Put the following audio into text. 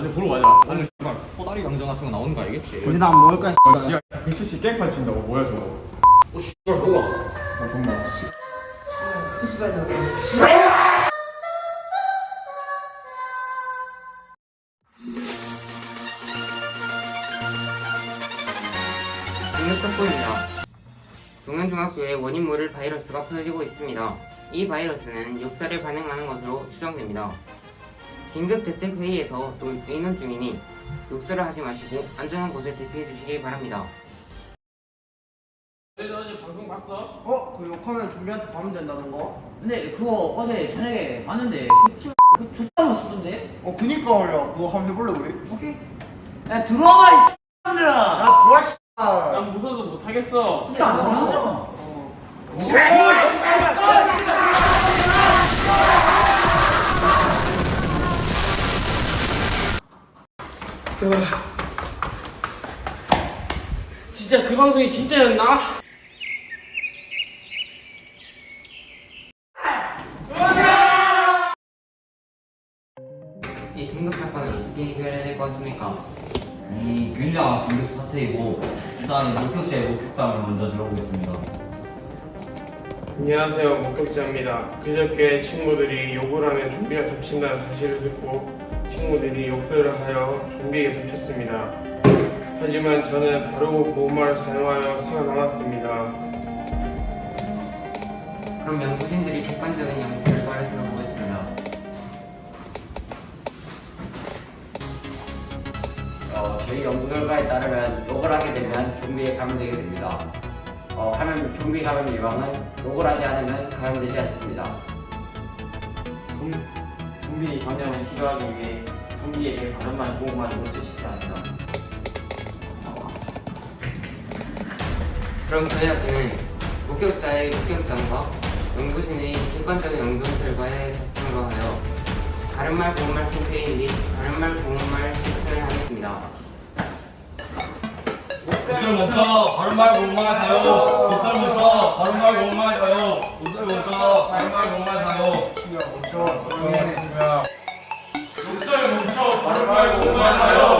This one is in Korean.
나중에 보러 가자. 오늘 씨발 코다리 강정 같은 거 나오는 거 알겠지? 근데 나안 먹을 거야. 아, 씨야, 글씨 씨 깽판 친다고 뭐야 저거? 오 씨발 뭐야? 어, 정말. 동력특보입니다. 동양중학교에 원인 모를 바이러스가 퍼지고 있습니다. 이 바이러스는 욕설에 반응하는 것으로 추정됩니다. 긴급 대책 회의에서 또 의논 중이니 욕설을 하지 마시고 안전한 곳에 대피해 주시기 바랍니다. 어? 그 욕하면 좀비한테 가면 된다는 거? 근데 그거 어제 저녁에 봤는데 그 치- 그 좋다 모습던데? 어 그니까 말이야 그거 한번 해볼래 우리? 오케이. 야 들어와봐 이 X들아. 야 들어와 씨난 무서워서 못하겠어. 이게 안 나오잖아. 진짜 그 방송이 진짜였나? 이 긴급 사건을 어떻게 해결해야 될 것 같습니까? 음 굉장한 긴급 사태이고 일단 목격자의 목격담을 먼저 들어보겠습니다. 안녕하세요, 목격자입니다. 그저께 친구들이 욕을 하면 좀비가 덮친다는 사실을 듣고 친구들이 욕설을 하여 좀비에게 덮쳤습니다. 하지만 저는 바로 보호막을 사용하여 살아남았습니다. 그럼 연구진들이 객관적인 연구 결과를 들어보겠습니다. 어, 저희 연구 결과에 따르면 욕을 하게 되면 좀비에 감염되게 됩니다. 어, 감염, 좀비 감염 예방은 욕을 하지 않으면 감염되지 않습니다. 좀비 감염을 치료하기 위해 좀비에게 바른말 고운말을 노출시켜야 합니다. 그럼 저희 학교는 목격자의 목격담과 연구진의 객관적인 연구 결과에 바탕으로 하여 바른말 고운말 캠페인 및 바른말 고운말 실천을 하겠습니다. 목소리 멈춰 바른말 고운말 사요. 목소리 멈춰 바른말 고운말 사요. 목소리 멈춰 바른말 고운말 사요. 누나 사랑